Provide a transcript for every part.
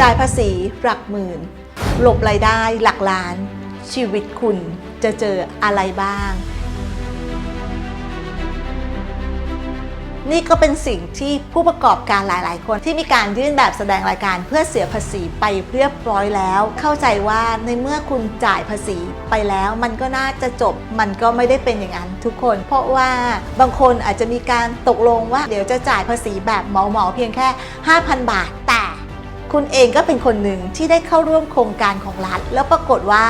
จ่ายภาษีหลักหมื่น หลบรายได้หลักล้าน ชีวิตคุณจะเจออะไรบ้าง นี่ก็เป็นสิ่งที่ผู้ประกอบการหลาย ๆ คนที่มีการยื่นแบบแสดงรายการเพื่อเสียภาษีไปเรียบร้อยแล้ว เข้าใจว่าในเมื่อคุณจ่ายภาษีไปแล้ว มันก็น่าจะจบ มันก็ไม่ได้เป็นอย่างนั้นทุกคน เพราะว่าบางคนอาจจะมีการตกลงว่า เดี๋ยวจะจ่ายภาษีแบบเหมาๆเพียงแค่ 5,000 บาทแต่ คุณเองก็เป็นคนหนึ่งที่ได้เข้าร่วมโครงการของรัฐ แล้วปรากฏว่า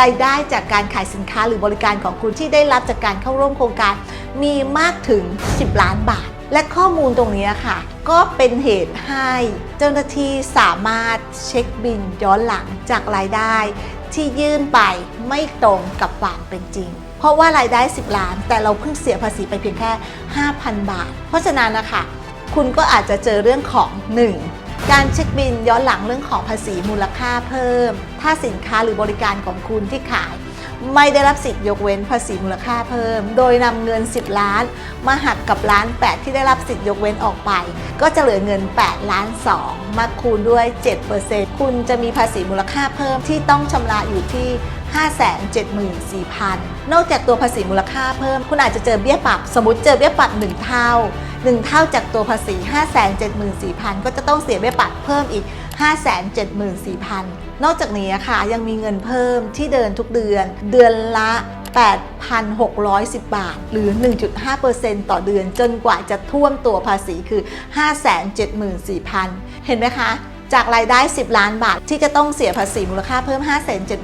รายได้จากการขายสินค้าหรือบริการของคุณที่ได้รับจากการเข้าร่วมโครงการ มีมากถึง 10 ล้านบาท และข้อมูลตรงนี้ค่ะ ก็เป็นเหตุให้เจ้าหน้าที่สามารถเช็คบินย้อนหลังจากรายได้ที่ยื่นไปไม่ตรงกับความเป็นจริง เพราะว่ารายได้ 10 ล้าน แต่เราเพิ่งเสียภาษีไปเพียงแค่ 5,000 บาท เพราะฉะนั้นนะคะ คุณก็อาจจะเจอเรื่องของ 1. การเช็คบินย้อนหลังเรื่องของภาษีมูลค่าเพิ่ม ถ้าสินค้าหรือบริการของคุณที่ขาย ไม่ได้รับสิทธิ์ยกเว้นภาษีมูลค่าเพิ่ม โดยนำเงิน 10 ล้าน มาหักกับล้าน 8 ที่ได้รับสิทธิ์ยกเว้นออกไป ก็จะเหลือเงิน 8 ล้าน 2 มาคูณด้วย 7%คุณจะมีภาษีมูลค่าเพิ่มที่ต้องชำระอยู่ที่ 574,000 นอกจากตัวภาษีมูลค่าเพิ่ม คุณอาจจะเจอเบี้ยปรับ สมมติเจอเบี้ยปรับ 1 เท่า 1 เท่าจากตัวภาษี 574,000 ก็จะต้องเสียเบี้ยปรับเพิ่มอีก 574,000 นอกจากนี้ค่ะยังมีเงินเพิ่มที่เดินทุกเดือน เดือนละ 8,610 บาท หรือ 1.5%ต่อเดือนจนกว่าจะท่วมตัวภาษีคือ 574,000 เห็นไหมคะ จากรายได้ 10 ล้านบาท ที่จะต้องเสียภาษีมูลค่าเพิ่ม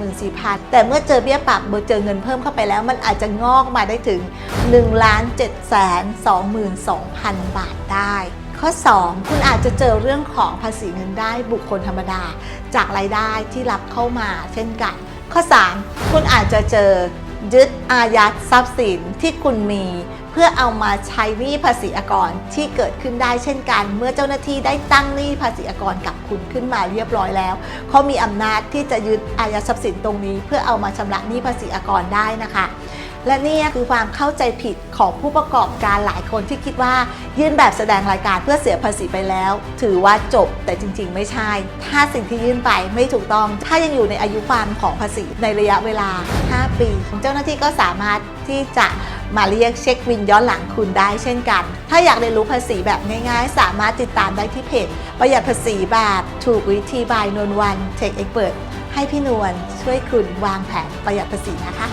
574,000 แต่เมื่อเจอเบี้ยปรับเจอเงินเพิ่มเข้าไปแล้ว มันอาจจะงอกมาได้ถึง 1 7 22,000 บาทได้ ข้อ 2 คุณอาจจะเจอเรื่องของภาษีเงินได้บุคคลธรรมดา จากรายได้ที่รับเข้ามาเช่นกัน ข้อ 3 คุณอาจจะเจอ ยึดอายัดทรัพย์สินที่คุณมี เพื่อเอามาใช้หนี้ภาษีอากรที่เกิดขึ้นได้เช่นกัน เมื่อเจ้าหน้าที่ได้ตั้งหนี้ภาษีอากรกับคุณขึ้นมาเรียบร้อยแล้วเขามีอำนาจที่จะยึดอายัดทรัพย์สินตรงนี้ เพื่อเอามาชำระหนี้ภาษีอากรได้นะคะ และนี่คือความเข้าใจผิดของผู้ประกอบการหลายคนที่คิดว่า ยื่นแบบแสดงรายการเพื่อเสียภาษีไปแล้ว ถือว่าจบแต่จริง ๆ ไม่ใช่ ถ้าสิ่งที่ยื่นไปไม่ถูกต้อง ถ้ายังอยู่ในอายุความของภาษีในระยะเวลา 5 ปี เจ้าหน้าที่ก็สามารถที่จะมาเรียกเช็ควินย้อนหลังคุณได้เช่นกัน ถ้าอยากเรียนรู้ภาษีแบบง่ายๆ สามารถติดตามได้ที่เพจประหยัดภาษีแบบถูกวิธีบายนวลวันเทคเอ็กเปิดให้พี่นวลช่วยคุณวางแผนประหยัดภาษีนะคะ